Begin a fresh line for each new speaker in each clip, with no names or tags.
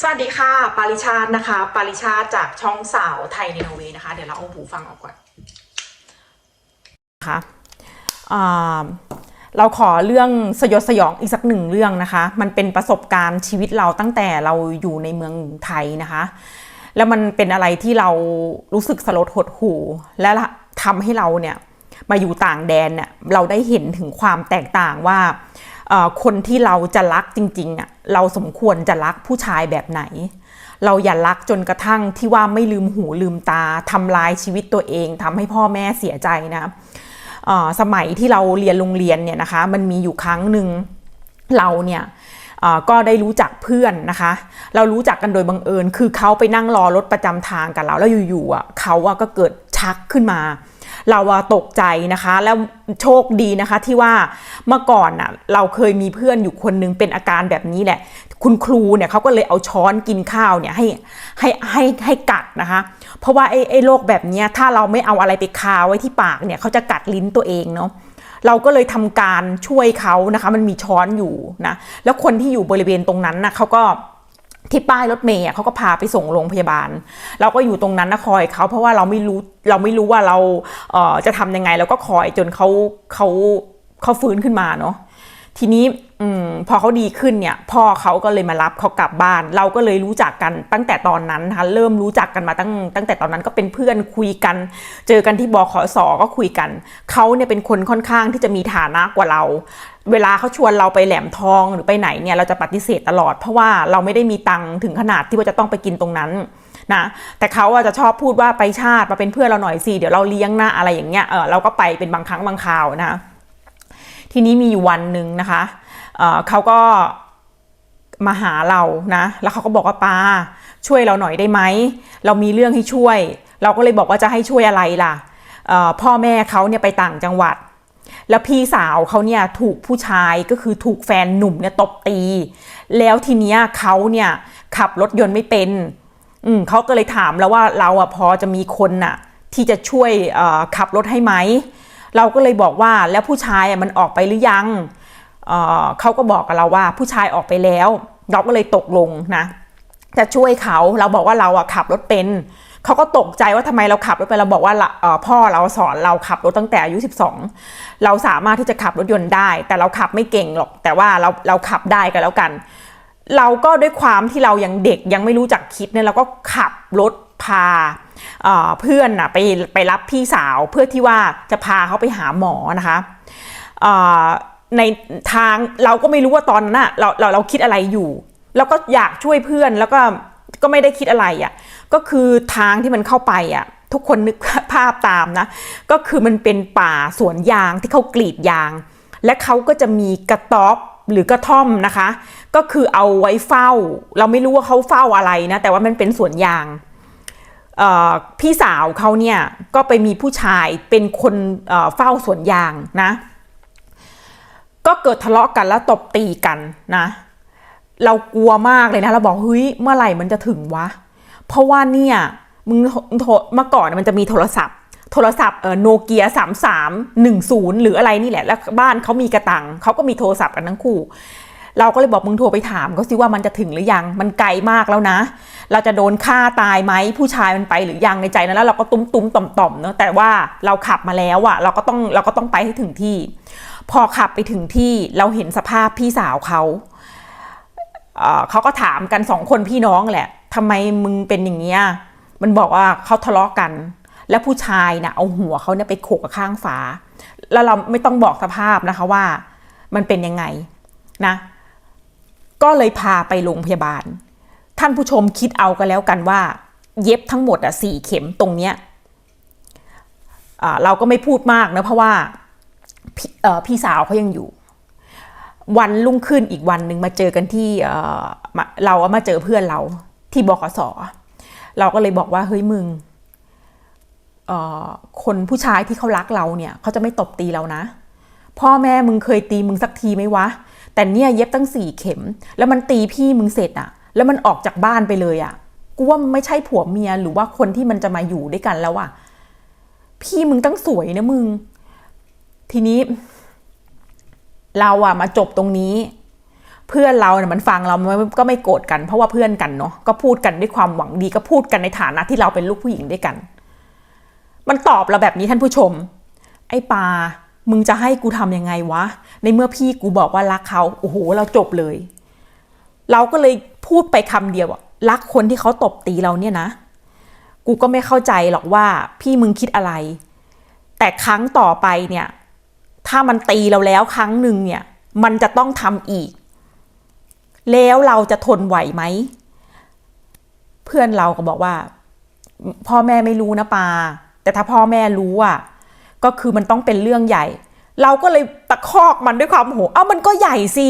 สวัสดีค่ะ ปาริชาตินะคะ ปาริชาติจากช่องสาวไทยในนอร์เวย์นะคะ เดี๋ยวเราเอาหูฟังออกก่อนนะคะเราขอเรื่องสยดสยองอีกสักหนึ่งเรื่องนะคะ มันเป็นประสบการณ์ชีวิตเราตั้งแต่เราอยู่ในเมืองไทยนะคะ แล้วมันเป็นอะไรที่เรารู้สึกสลดหดหู่และทำให้เราเนี่ยมาอยู่ต่างแดนเนี่ยเราได้เห็นถึงความแตกต่างว่า คนที่เราจะรักจริงๆอะเราสมควรจะรักผู้ชายแบบไหน เราอย่ารักจนกระทั่งที่ว่าไม่ลืมหูลืมตาทำลายชีวิตตัวเองทำให้พ่อแม่เสียใจนะอ่อสมัยที่เราเรียนโรงเรียนเนี่ยนะคะ มันมีอยู่ครั้งหนึ่งเราเนี่ยอ่อก็ได้รู้จักเพื่อนนะคะ เรารู้จักกันโดยบังเอิญ คือเขาไปนั่งรอรถประจำทางกับเรา แล้วอยู่ๆอะเขาอะก็เกิดชักขึ้นมา เราตกใจนะคะ แล้วโชคดีนะคะที่ว่าเมื่อก่อนน่ะเราเคยมีเพื่อนอยู่คนหนึงเป็นอาการแบบนี้แหละ คุณครูเนี่ยเขาก็เลยเอาช้อนกินข้าวเนี่ยให้ให้ให้ให้กัดนะคะ เพราะว่าไอ้ไอ้โรคแบบนี้ถ้าเราไม่เอาอะไรไปคาไว้ที่ปากเนี่ยเขาจะกัดลิ้นตัวเองเนาะเราก็เลยทำการช่วยเขานะคะ มันมีช้อนอยู่นะแล้วคนที่อยู่บริเวณตรงนั้นนะเขาก็ ที่ป้ายรถเมย์เขาก็พาไปส่งโรงพยาบาล เราก็อยู่ตรงนั้นนะคอยเขาเพราะว่าเราไม่รู้เราไม่รู้ว่าเราเออจะทำยังไงเราก็คอยจนเขาเขาเขาฟื้นขึ้นมาเนาะทีนี้อพอเขาดีขึ้นเนี่ยพ่อเขาก็เลยมารับเขากลับบ้าน เราก็เลยรู้จักกันตั้งแต่ตอนนั้นนะคะเริ่มรู้จักกันมาตั้งตั้งแต่ตอนนั้นก็เป็นเพื่อนคุยกัน เจอกันที่บขสก็คุยกันเขาเนี่ยเป็นคนค่อนข้างที่จะมีฐานะกว่าเรา เวลาเขาชวนเราไปแหลมทองหรือไปไหนเนี่ยเราจะปฏิเสธตลอด เพราะว่าเราไม่ได้มีตังค์ถึงขนาดที่ว่าจะต้องไปกินตรงนั้นนะแต่เขาอะจะชอบพูดว่าไปชาติมาเป็นเพื่อนเราหน่อยสิเดี๋ยวเราเลี้ยงนะอะไรอย่างเงี้ยเออเราก็ไปเป็นบางครั้งบางคราวนะทีนี้มีอยู่วันหนึ่งนะคะเออเขาก็มาหาเรานะ แล้วเขาก็บอกว่าปาช่วยเราหน่อยได้ไหมเรามีเรื่องให้ช่วย เราก็เลยบอกว่าจะให้ช่วยอะไรล่ะออพ่อแม่เขาเนี่ยไปต่างจังหวัด แล้วพี่สาวเขาเนี่ยถูกผู้ชายก็คือถูกแฟนหนุ่มเนี่ยตบตี แล้วทีเนี้ยเขาเนี่ยขับรถยนต์ไม่เป็น อืมเขาก็เลยถามแล้วว่าเราอะพอจะมีคนน่ะ ที่จะช่วยขับรถให้ไหม เราก็เลยบอกว่าแล้วผู้ชายอะมันออกไปหรือยังเเขาก็บอกกับเราว่าผู้ชายออกไปแล้ว เราก็เลยตกลงนะ จะช่วยเขาเราบอกว่าเราอะขับรถเป็น เขาก็ตกใจว่าทำไมเราขับรถเป็นเราบอกว่าละเอ่อพ่อเราสอนเราขับรถตั้งแต่อายุ 12 เราสามารถที่จะขับรถยนต์ได้ แต่เราขับไม่เก่งหรอก แต่ว่าเราเราขับได้ก็แล้วกัน เราก็ด้วยความที่เรายังเด็กยังไม่รู้จักคิดเนี่ยเราก็ขับรถพาเพื่อนนะไปไปรับพี่สาวเพื่อที่ว่าจะพาเขาไปหาหมอนะคะในทางเราก็ไม่รู้ว่าตอนนั้นน่ะเราเราเราคิดอะไรอยู่ แล้วก็อยากช่วยเพื่อนแล้วก็ ก็ไม่ได้คิดอะไรอะ่ะก็คือทางที่มันเข้าไปอะ่ะทุกคนนึกภาพตามนะ ก็คือมันเป็นป่าสวนยางที่เขากรีดยาง และเขาก็จะมีกระต๊อบหรือกระท่อมนะคะ ก็คือเอาไว้เฝ้า เราไม่รู้ว่าเขาเฝ้าอะไรนะ แต่ว่ามันเป็นสวนยางพี่สาวเขาเนี่ยก็ไปมีผู้ชายเป็นคนเฝ้าสวนยางนะ ก็เกิดทะเลาะกันแล้วตบตีกันนะ เรากลัวมากเลยนะ เราบอกเฮ้ยเมื่อไหร่มันจะถึงวะ เพราะว่าเนี่ยมึงโทรเมื่อก่อนมันจะมีโทรศัพท์ โทรศัพท์เออโนเกียสามสามหนึ่งศูนย์หรืออะไรนี่แหละ แล้วบ้านเขามีกระตังเขาก็มีโทรศัพท์กันทั้งคู่ เราก็เลยบอกมึงโทรไปถามเขาสิว่ามันจะถึงหรือยัง มันไกลมากแล้วนะ เราจะโดนฆ่าตายไหมผู้ชายมันไปหรือยังในใจนั้นแล้วเราก็ตุ้มตุ้มต่อมต่อมๆเนอะแต่ว่าเราขับมาแล้วอะเราก็ต้องเราก็ต้องไปให้ถึงที่ พอขับไปถึงที่เราเห็นสภาพพี่สาวเขา เขาก็ถามกันสองคนพี่น้องแหละทำไมมึงเป็นอย่างเงี้ยมันบอกว่าเขาทะเลาะกัน แล้วผู้ชายนะ่ะเอาหัวเขาเนี่ยไปโขกกับข้างฝา แล้วเราไม่ต้องบอกสภาพนะคะว่า มันเป็นยังไงนะ ก็เลยพาไปโรงพยาบาล ท่านผู้ชมคิดเอากันแล้วกันว่า เย็บทั้งหมดอะสี่เข็มตรงเนี้ยเราก็ไม่พูดมากนะเพราะว่าพพี่สาวเขายังอยู่ วันรุ่งขึ้นอีกวันหนึ่งมาเจอกันที่เอ่อมาเรามาเจอเพื่อนเราที่บขสเราก็เลยบอกว่าเฮ้ยมึงคนผู้ชายที่เขารักเราเนี่ยเขาจะไม่ตบตีเรานะ พ่อแม่มึงเคยตีมึงสักทีไหมวะ แต่เนี่ยเย็บตั้งสี่เข็ม แล้วมันตีพี่มึงเสร็จอะแล้วมันออกจากบ้านไปเลยอะกูว่ามันไม่ใช่ผัวเมียหรือว่าคนที่มันจะมาอยู่ด้วยกันแล้วอะพี่มึงตั้งสวยนะมึง ทีนี้ เราอะมาจบตรงนี้ เพื่อนเราเนี่ยมันฟังเรามันก็ไม่โกรธกัน เพราะว่าเพื่อนกันเนาะก็พูดกันด้วยความหวังดีก็พูดกันในฐานะที่เราเป็นลูกผู้หญิงด้วยกัน มันตอบเราแบบนี้ท่านผู้ชม ไอ้ปามึงจะให้กูทำยังไงวะ ในเมื่อพี่กูบอกว่ารักเขาโอ้โหเราจบเลย เราก็เลยพูดไปคำเดียวอะรักคนที่เขาตบตีเราเนี่ยนะ กูก็ไม่เข้าใจหรอกว่าพี่มึงคิดอะไร แต่ครั้งต่อไปเนี่ย ถ้ามันตีเราแล้วครั้งหนึ่งเนี่ย มันจะต้องทำอีก แล้วเราจะทนไหวไหม เพื่อนเราก็บอกว่า พ่อแม่ไม่รู้นะปา แต่ถ้าพ่อแม่รู้อะ ก็คือมันต้องเป็นเรื่องใหญ่ เราก็เลยตะคอกมันด้วยความโหเอ้ามันก็ใหญ่สิ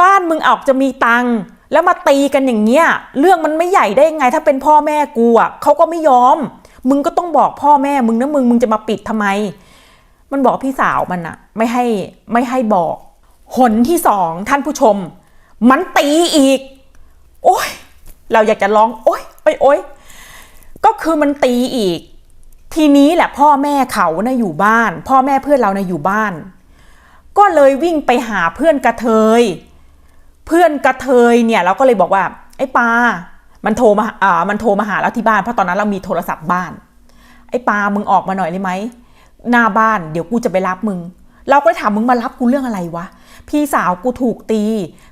บ้านมึงออกจะมีตังค์แล้วมาตีกันอย่างเงี้ย เรื่องมันไม่ใหญ่ได้ยังไง ถ้าเป็นพ่อแม่กูอะเขาก็ไม่ยอม มึงก็ต้องบอกพ่อแม่มึงนะมึงมึงจะมาปิดทำไม มันบอกพี่สาวมันอะไม่ให้ไม่ให้บอก หนที่สองท่านผู้ชม มันตีอีก โอ้ยเราอยากจะร้องโอ้ยโอ้ยโอ้ยก็คือมันตีอีก ทีนี้แหละพ่อแม่เขานะ่ะอยู่บ้าน พ่อแม่เพื่อนเรานะ่ะอยู่บ้าน ก็เลยวิ่งไปหาเพื่อนกระเทย เพื่อนกระเทยเนี่ยเราก็เลยบอกว่า ไอ้ปามันโทรมาอ่ามันโทรมาหาเราที่บ้านเพราะตอนนั้นเรามีโทรศัพท์บ้าน ไอ้ปามึงออกมาหน่อยได้ไหม หน้าบ้านเดี๋ยวกูจะไปรับมึง เราก็ถามมึงมารับกูเรื่องอะไรวะ พี่สาวกูถูกตี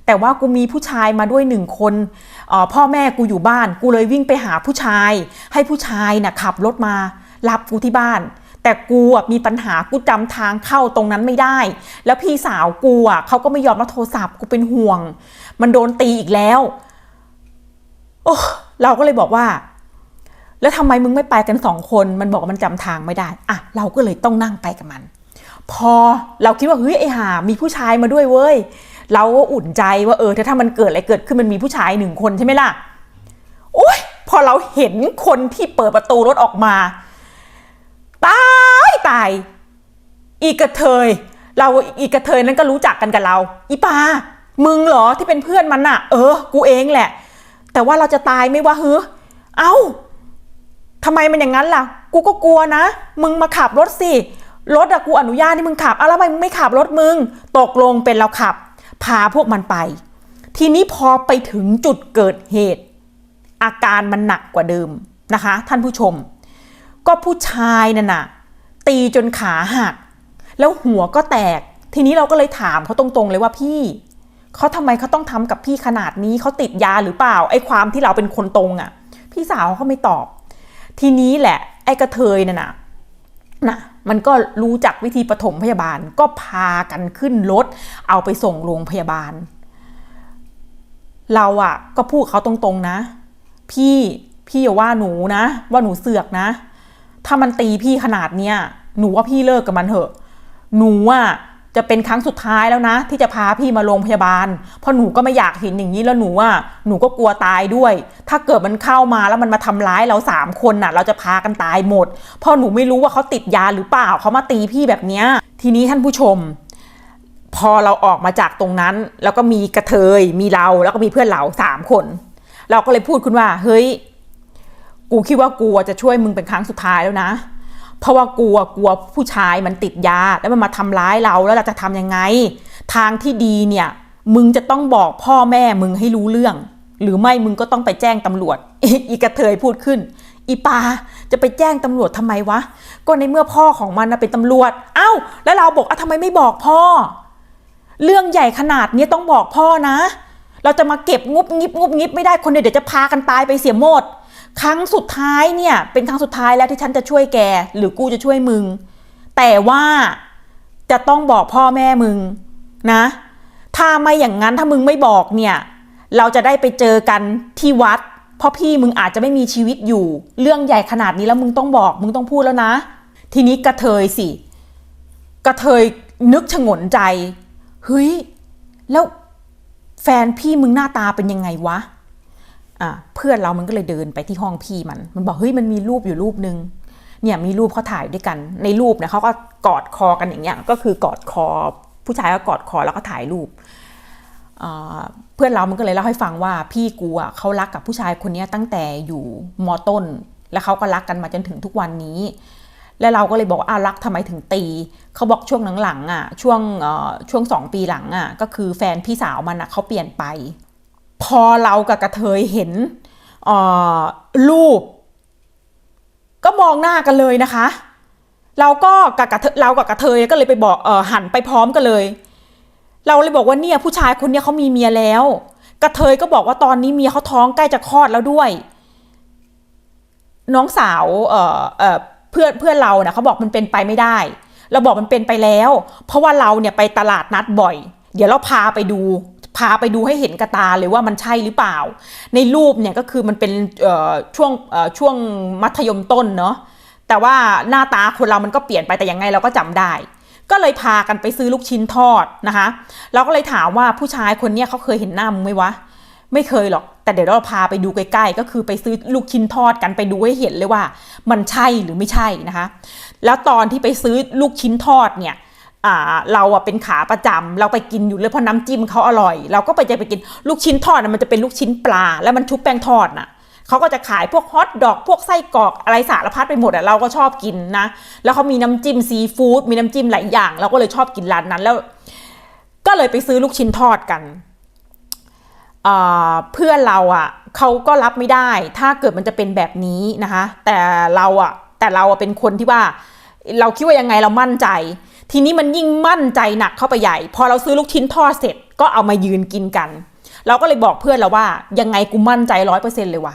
แต่ว่ากูมีผู้ชายมาด้วยหนึ่งคนออพ่อแม่กูอยู่บ้าน กูเลยวิ่งไปหาผู้ชาย ให้ผู้ชายน่ะขับรถมา รับกูที่บ้าน แต่กูมีปัญหากูจำทางเข้าตรงนั้นไม่ได้ แล้วพี่สาวกูอะเขาก็ไม่ยอมรับโทรศัพท์กูเป็นห่วง มันโดนตีอีกแล้ว โอ้เราก็เลยบอกว่า แล้วทำไมมึงไม่ไปกันสองคนมันบอกว่ามันจำทางไม่ได้อะเราก็เลยต้องนั่งไปกับมัน พอเราคิดว่าเฮ้ยไอ้ห่ามีผู้ชายมาด้วยเว้ยเราก็อุ่นใจว่าเออถ้าถ้ามันเกิดอะไรเกิดขึ้นมันมีผู้ชายหนึ่งคนใช่ไหมล่ะโอ้ยพอเราเห็นคนที่เปิดประตูรถออกมาตายตายอีกระเทย เราอีกระเทยนั้นก็รู้จักกันกับเรา อีปามึงเหรอที่เป็นเพื่อนมันน่ะเออ กูเองแหละ แต่ว่าเราจะตายไม่วะเฮ้อเอ้า ทำไมมันอย่างนั้นล่ะ กูก็กลัวนะ มึงมาขับรถสิ รถอะกูอนุญาตให้มึงขับอะแล้วทำไมมึงไม่ขับรถมึง ตกลงเป็นเราขับ พาพวกมันไป ทีนี้พอไปถึงจุดเกิดเหตุ อาการมันหนักกว่าเดิมนะคะ ท่านผู้ชม ก็ผู้ชายนั่นน่ะ ตีจนขาหัก แล้วหัวก็แตก ทีนี้เราก็เลยถามเขาตรงๆเลยว่าพี่เขาทำไมเขาต้องทำกับพี่ขนาดนี้เขาติดยาหรือเปล่าไอ้ความที่เราเป็นคนตรงอะ่ะ พี่สาวเขาไม่ตอบ ทีนี้แหละไอ้กระเทยน่ะนะนะมันก็รู้จักวิธีปฐมพยาบาลก็พากันขึ้นรถ เอาไปส่งโรงพยาบาล เราอะก็พูดเขาตรงๆนะ พี่พี่อย่าว่าหนูนะ ว่าหนูเสือกนะ ถ้ามันตีพี่ขนาดเนี้ยหนูว่าพี่เลิกกับมันเถอะ หนูอะ จะเป็นครั้งสุดท้ายแล้วนะ ที่จะพาพี่มาโรงพยาบาล เพราะหนูก็ไม่อยากเห็นอย่างนี้แล้วหนูอะหนูก็กลัวตายด้วย ถ้าเกิดมันเข้ามาแล้วมันมาทำร้ายเราสามคนน่ะ เราจะพากันตายหมด เพราะหนูไม่รู้ว่าเขาติดยาหรือเปล่าเขามาตีพี่แบบเนี้ย ทีนี้ท่านผู้ชม พอเราออกมาจากตรงนั้น แล้วก็มีกระเทยมีเราแล้วก็มีเพื่อนเราสามคน เราก็เลยพูดขึ้นว่า เฮ้ย กูคิดว่ากูจะช่วยมึงเป็นครั้งสุดท้ายแล้วนะ เพราะว่ากูกลัวผู้ชายมันติดยาแล้วมันมาทำร้ายเราแล้วเราจะทำยังไง ทางที่ดีเนี่ยมึงจะต้องบอกพ่อแม่มึงให้รู้เรื่อง หรือไม่มึงก็ต้องไปแจ้งตำรวจ อีกระเทยพูดขึ้น อีปาจะไปแจ้งตำรวจทำไมวะ ก็ในเมื่อพ่อของมันเป็นตำรวจ เอ้า แล้วเราบอกอะทำไมไม่บอกพ่อ เรื่องใหญ่ขนาดนี้ต้องบอกพ่อนะ เราจะมาเก็บงุบงิบงุบงิบไม่ได้คนเดียวเดี๋ยวจะพากันตายไปเสียหมด ครั้งสุดท้ายเนี่ย เป็นครั้งสุดท้ายแล้วที่ฉันจะช่วยแก หรือกูจะช่วยมึง แต่ว่าจะต้องบอกพ่อแม่มึงนะ ถ้าไม่อย่างนั้นถ้ามึงไม่บอกเนี่ย เราจะได้ไปเจอกันที่วัด เพราะพี่มึงอาจจะไม่มีชีวิตอยู่ เรื่องใหญ่ขนาดนี้แล้วมึงต้องบอก มึงต้องพูดแล้วนะ ทีนี้กระเทยสิ กระเทยนึกฉงนใจ เฮ้ย แล้วแฟนพี่มึงหน้าตาเป็นยังไงวะ อะ พื่อนเรามันก็เลยเดินไปที่ห้องพี่มัน มันบอกเฮ้ยมันมีรูปอยู่รูปนึงเนี่ยมีรูปเขาถ่ายด้วยกัน ในรูปเนี่ยเขาก็กอดคอกันอย่างเงี้ยก็คือกอดคอ ผู้ชายก็กอดคอแล้วก็ถ่ายรูปเพื่อนเรามันก็เลยเล่าให้ฟังว่าพี่กูอะเขารักกับผู้ชายคนนี้ตั้งแต่อยู่มต้น แล้วเขาก็รักกันมาจนถึงทุกวันนี้ แล้วเราก็เลยบอกว่าอ้าวรักทำไมถึงตีเขาบอกช่วงหลังๆอะช่วงเอ่อช่วงสองปีหลังอะก็คือแฟนพี่สาวมันอะเขาเปลี่ยนไป พอเรากับกระเทยเห็น รูป ก็มองหน้ากันเลยนะคะ เราก็กับกระเทเรากับกระเทยก็เลยไปบอกเออหันไปพร้อมกันเลย เราเลยบอกว่าเนี่ยผู้ชายคนนี้เขามีเมียแล้ว กระเทยก็บอกว่าตอนนี้เมียเขาท้องใกล้จะคลอดแล้วด้วย น้องสาวเออเออเพื่อนเพื่อนเราเนะเขาบอกมันเป็นไปไม่ได้ เราบอกมันเป็นไปแล้ว เพราะว่าเราเนี่ยไปตลาดนัดบ่อย เดี๋ยวเราพาไปดู พาไปดูให้เห็นกระตาเลยว่ามันใช่หรือเปล่า ในรูปเนี่ยก็คือมันเป็นช่วงช่วงมัธยมต้นเนาะแต่ว่าหน้าตาคนเรามันก็เปลี่ยนไปแต่ยังไงเราก็จำได้ ก็เลยพากันไปซื้อลูกชิ้นทอดนะคะ เราก็เลยถามว่าผู้ชายคนนี้เขาเคยเห็นหน้ามึงไหมวะไม่เคยหรอก แต่เดี๋ยวเราพาไปดูใกล้ๆ ก็คือไปซื้อลูกชิ้นทอดกันไปดูให้เห็นเลยว่า มันใช่หรือไม่ใช่นะคะ แล้วตอนที่ไปซื้อลูกชิ้นทอดเนี่ย เราอะเป็นขาประจำเราไปกินอยู่เลยเพราะน้ำจิ้มเขาอร่อย เราก็ไปจะไปกินลูกชิ้นทอดมันจะเป็นลูกชิ้นปลา แล้วมันชุบแป้งทอดน่ะเขาก็จะขายพวกฮอทดอกพวกไส้กรอกอะไรสารพัดไปหมดอะเราก็ชอบกินนะ แล้วเขามีน้ำจิ้มซีฟู้ดมีน้ำจิ้มหลายอย่าง เราก็เลยชอบกินร้านนั้นแล้ว ก็เลยไปซื้อลูกชิ้นทอดกันเพื่อนเราอะ่ะเขาก็รับไม่ได้ ถ้าเกิดมันจะเป็นแบบนี้นะคะ แต่เราอะ่ะแต่เราอะเป็นคนที่ว่า เราคิดว่ายังไงเรามั่นใจ ทีนี้มันยิ่งมั่นใจหนักเข้าไปใหญ่ พอเราซื้อลูกชิ้นทอดเสร็จก็เอามายืนกินกัน เราก็เลยบอกเพื่อนเราว่า ยังไงกูมั่นใจร้อยเปอร์เซ็นต์เลยว่ะ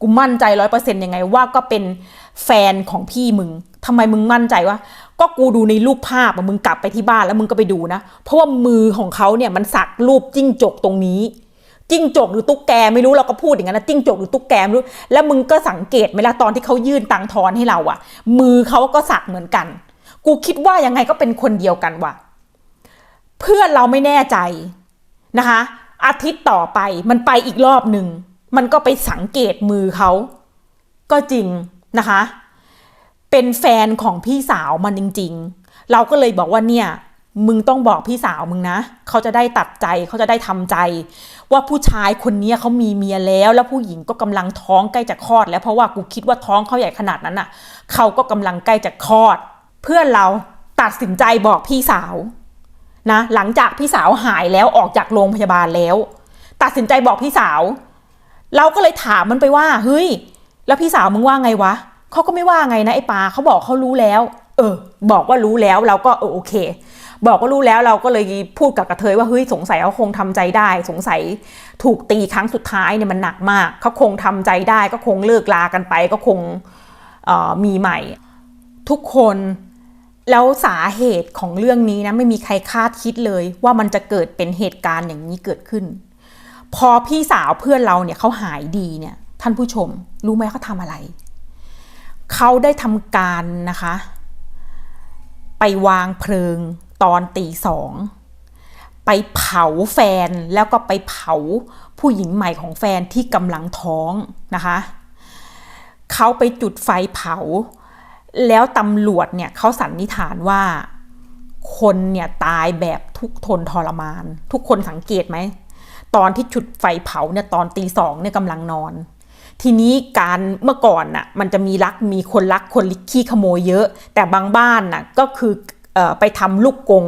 กูมั่นใจร้อยเปอร์เซ็นต์ยังไงว่าก็เป็นแฟนของพี่มึงทำไมมึงมั่นใจว่าก็กูดูในรูปภาพมึงกลับไปที่บ้านแล้วมึงก็ไปดูนะ เพราะว่ามือของเขาเนี่ยมันสักรูปจิ้งจกตรงนี้จิ้งจกหรือตุ๊กแกไม่รู้เราก็พูดอย่างนั้นนะจิ้งจกหรือตุ๊กแกไม่รู้ แล้วมึงก็สังเกตไหมล่ะตอนที่เขายื่นตังค์ทอนให้เราอะมือเขาก็สักเหมือนกัน กูคิดว่ายังไงก็เป็นคนเดียวกันว่ะ เพื่อนเราไม่แน่ใจนะคะ อาทิตย์ต่อไปมันไปอีกรอบหนึ่ง มันก็ไปสังเกตมือเขา ก็จริงนะคะ เป็นแฟนของพี่สาวมันจริง ๆ เราก็เลยบอกว่าเนี่ยมึงต้องบอกพี่สาวมึงนะ เขาจะได้ตัดใจเขาจะได้ทำใจ ว่าผู้ชายคนนี้เขามีเมียแล้ว แล้วผู้หญิงก็กำลังท้องใกล้จะคลอด แล้วเพราะว่ากูคิดว่าท้องเขาใหญ่ขนาดนั้นน่ะ เขาก็กำลังใกล้จะคลอด เพื่อนเราตัดสินใจบอกพี่สาวนะหลังจากพี่สาวหายแล้วออกจากโรงพยาบาลแล้ว ตัดสินใจบอกพี่สาว เราก็เลยถามมันไปว่าเฮ้ย แล้วพี่สาวมึงว่าไงวะเขาก็ไม่ว่าไงนะไอ้ปาเขาบอกเขารู้แล้ว เออ บอกว่ารู้แล้วเราก็เออโอเค บอกว่ารู้แล้วเราก็เลยพูดกับกระเทยว่าเฮ้ยสงสัยเขาคงทำใจได้ สงสัยถูกตีครั้งสุดท้ายเนี่ยมันหนักมากเขาคงทำใจได้ก็คงเลิกลากันไป ก็คงออมีใหม่ ทุกคน แล้วสาเหตุของเรื่องนี้นะไม่มีใครคาดคิดเลยว่ามันจะเกิดเป็นเหตุการณ์อย่างนี้เกิดขึ้น พอพี่สาวเพื่อนเราเนี่ยเขาหายดีเนี่ยท่านผู้ชม รู้ไหมเขาทำอะไร เขาได้ทำการนะคะ ไปวางเพลิงตอนตีสองไปเผาแฟนแล้วก็ไปเผาผู้หญิงใหม่ของแฟนที่กำลังท้องนะคะ เขาไปจุดไฟเผา แล้วตำรวจเนี่ยเขาสันนิษฐานว่าคนเนี่ยตายแบบทุกทนทรมาน ทุกคนสังเกตไหม ตอนที่จุดไฟเผาเนี่ยตอนตีสองเนี่ยกำลังนอน ทีนี้การเมื่อก่อนน่ะมันจะมีลักมีคนลักคนลิขี้ขโมยเยอะ แต่บางบ้านน่ะก็คืออไปทำลูกกง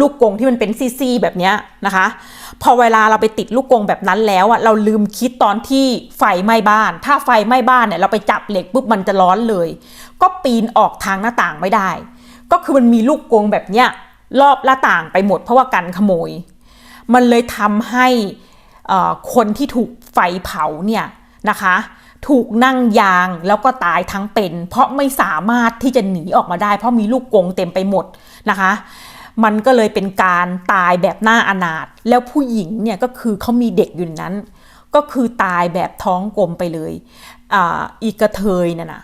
ลูกกงที่มันเป็นซี่ๆแบบเนี้ยนะคะ พอเวลาเราไปติดลูกกงแบบนั้นแล้วอะเราลืมคิดตอนที่ไฟไหม้บ้าน ถ้าไฟไหม้บ้านเนี่ยเราไปจับเหล็กปุ๊บมันจะร้อนเลย ก็ปีนออกทางหน้าต่างไม่ได้ ก็คือมันมีลูกกงแบบเนี้ยรอบหน้าต่างไปหมดเพราะว่ากันขโมย มันเลยทำให้อ่อคนที่ถูกไฟเผาเนี่ยนะคะ ถูกนั่งยางแล้วก็ตายทั้งเป็น เพราะไม่สามารถที่จะหนีออกมาได้ เพราะมีลูกกงเต็มไปหมดนะคะ มันก็เลยเป็นการตายแบบหน้าอนาถแล้วผู้หญิงเนี่ยก็คือเขามีเด็กอยู่นั้น ก็คือตายแบบท้องกลมไปเลยออีกระเทยน่ะนะ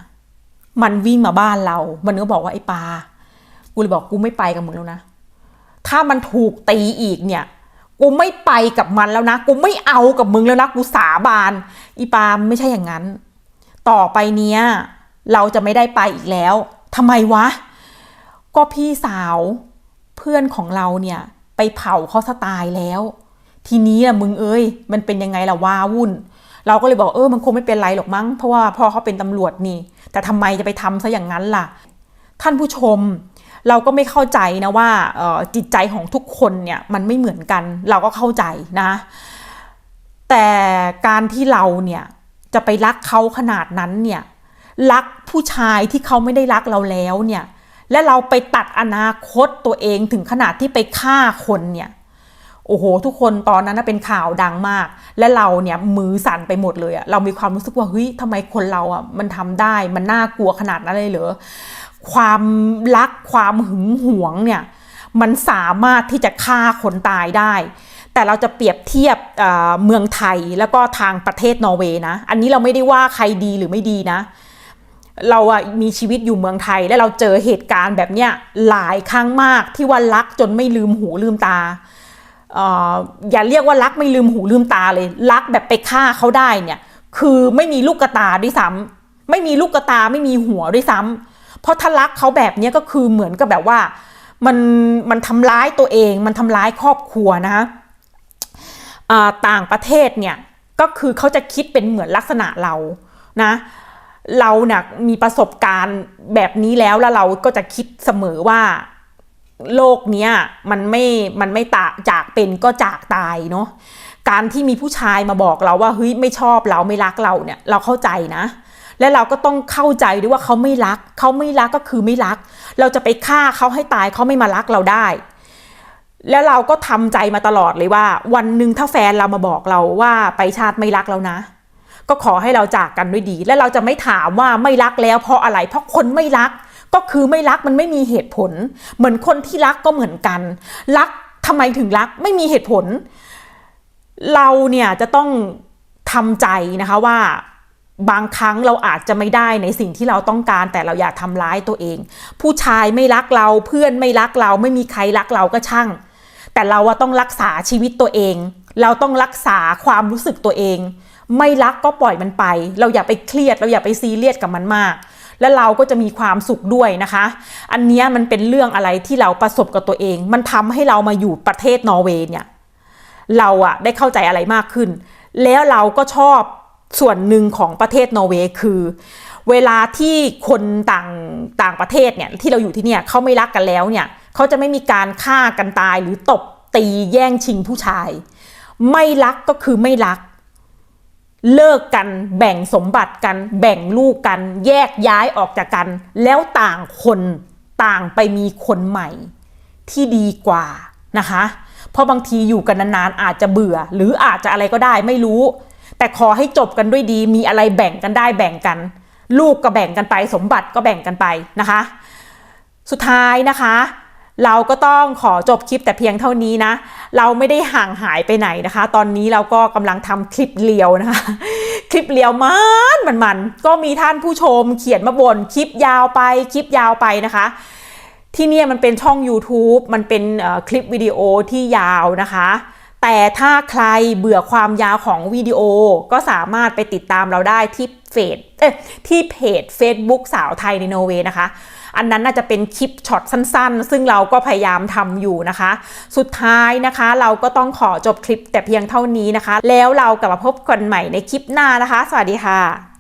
มันวิ่งมาบ้านเรา มันก็บอกว่าไอ้ปากูเลยบอกกูไม่ไปกับมึงแล้วนะ ถ้ามันถูกตีอีกเนี่ย กูไม่ไปกับมันแล้วนะ กูไม่เอากับมึงแล้วนะ กูสาบาน อีปามไม่ใช่อย่างนั้น ต่อไปเนี้ย เราจะไม่ได้ไปอีกแล้ว ทำไมวะ ก็พี่สาว พื่อนของเราเนี่ยไปเผาเขาสตายแล้ว ทีนี้อะมึงเอ้ย มันเป็นยังไงล่ะว้าวุ่น เราก็เลยบอกเออมันคงไม่เป็นไรหรอกมั้งเพราะว่าพ่อเขาเป็นตำรวจนี่ แต่ทำไมจะไปทำซะอย่างนั้นล่ะ ท่านผู้ชมเราก็ไม่เข้าใจนะว่าออจิตใจของทุกคนเนี่ยมันไม่เหมือนกัน เราก็เข้าใจนะ แต่การที่เราเนี่ยจะไปรักเขาขนาดนั้นเนี่ยรักผู้ชายที่เขาไม่ได้รักเราแล้วเนี่ย และเราไปตัดอนาคตตัวเองถึงขนาดที่ไปฆ่าคนเนี่ยโอ้โห ทุกคนตอนนั้นเป็นข่าวดังมาก และเราเนี่ยมือสั่นไปหมดเลยอะเรามีความรู้สึกว่าเฮ้ยทำไมคนเราอะมันทำได้มันน่ากลัวขนาดนั้นเลยเหรอความรักความหึงหวงเนี่ยมันสามารถที่จะฆ่าคนตายได้ แต่เราจะเปรียบเทียบเมืองไทยแล้วก็ทางประเทศนอร์เวย์นะ อันนี้เราไม่ได้ว่าใครดีหรือไม่ดีนะ เราอะมีชีวิตอยู่เมืองไทย และเราเจอเหตุการณ์แบบเนี้ยหลายครั้งมากที่ว่ารักจนไม่ลืมหูลืมตาอย่าเรียกว่ารักไม่ลืมหูลืมตาเลย รักแบบไปฆ่าเขาได้เนี่ยคือไม่มีลูกกระตาด้วยซ้ำไม่มีลูกกระตาไม่มีหัวด้วยซ้ำเพราะถ้ารักเขาแบบเนี้ยก็คือเหมือนกับแบบว่ามันมันทำร้ายตัวเองมันทำร้ายครอบครัวนะคะต่างประเทศเนี่ยก็คือเขาจะคิดเป็นเหมือนลักษณะเรานะ เราเนี่ยมีประสบการณ์แบบนี้แล้วแล้วเราก็จะคิดเสมอว่าโลกเนี้ยมันไม่ มันไม่ตาจากเป็นก็จากตายเนาะ การที่มีผู้ชายมาบอกเราว่าเฮ้ยไม่ชอบเราไม่รักเราเนี่ยเราเข้าใจนะ และเราก็ต้องเข้าใจด้วยว่าเขาไม่รัก เขาไม่รักก็คือไม่รัก เราจะไปฆ่าเขาให้ตายเขาไม่มารักเราได้ แล้วเราก็ทำใจมาตลอดเลยว่า วันหนึ่งถ้าแฟนเรามาบอกเราว่าไปชาติไม่รักแล้วนะ ก็ขอให้เราจากกันด้วยดี และเราจะไม่ถามว่าไม่รักแล้วเพราะอะไร เพราะคนไม่รัก ก็คือไม่รักมันไม่มีเหตุผล เหมือนคนที่รักก็เหมือนกัน รักทำไมถึงรักไม่มีเหตุผล เราเนี่ยจะต้องทำใจนะคะว่าบางครั้งเราอาจจะไม่ได้ในสิ่งที่เราต้องการแต่เราอย่าทำร้ายตัวเอง ผู้ชายไม่รักเราเพื่อนไม่รักเราไม่มีใครรักเราก็ช่าง แต่เราต้องรักษาชีวิตตัวเอง เราต้องรักษาความรู้สึกตัวเอง ไม่รักก็ปล่อยมันไป เราอย่าไปเครียด เราอย่าไปซีเรียสกับมันมาก แล้วเราก็จะมีความสุขด้วยนะคะ อันนี้มันเป็นเรื่องอะไรที่เราประสบกับตัวเอง มันทำให้เรามาอยู่ประเทศนอร์เวย์เนี่ยเราอะได้เข้าใจอะไรมากขึ้น แล้วเราก็ชอบส่วนหนึ่งของประเทศนอร์เวย์คือ เวลาที่คนต่างต่างประเทศเนี่ยที่เราอยู่ที่เนี่ยเขาไม่รักกันแล้วเนี่ยเขาจะไม่มีการฆ่ากันตายหรือตบตีแย่งชิงผู้ชาย ไม่รักก็คือไม่รัก เลิกกันแบ่งสมบัติกัน แบ่งลูกกัน แยกย้ายออกจากกัน แล้วต่างคนต่างไปมีคนใหม่ ที่ดีกว่านะคะ เพราะบางทีอยู่กันนานๆอาจจะเบื่อ หรืออาจจะอะไรก็ได้ไม่รู้ แต่ขอให้จบกันด้วยดีมีอะไรแบ่งกันได้แบ่งกัน ลูกก็แบ่งกันไป สมบัติก็แบ่งกันไปนะคะ สุดท้ายนะคะ เราก็ต้องขอจบคลิปแต่เพียงเท่านี้นะ เราไม่ได้ห่างหายไปไหนนะคะ ตอนนี้เราก็กำลังทำคลิปเลียวนะคะ คลิปเลียวมันมันมันก็มีท่านผู้ชมเขียนมาบนคลิปยาวไปคลิปยาวไปนะคะ ที่นี่มันเป็นช่อง YouTube มันเป็นคลิปวิดีโอที่ยาวนะคะ แต่ถ้าใครเบื่อความยาวของวิดีโอก็สามารถไปติดตามเราได้ที่เฟซเอ้ที่เพจ Facebook สาวไทยในโนเวย์นะคะ อันนั้นน่าจะเป็นคลิปช็อตสั้นๆ ซึ่งเราก็พยายามทำอยู่นะคะ สุดท้ายนะคะเราก็ต้องขอจบคลิปแต่เพียงเท่านี้นะคะ แล้วเรากลับมาพบกันใหม่ในคลิปหน้านะคะ สวัสดีค่ะ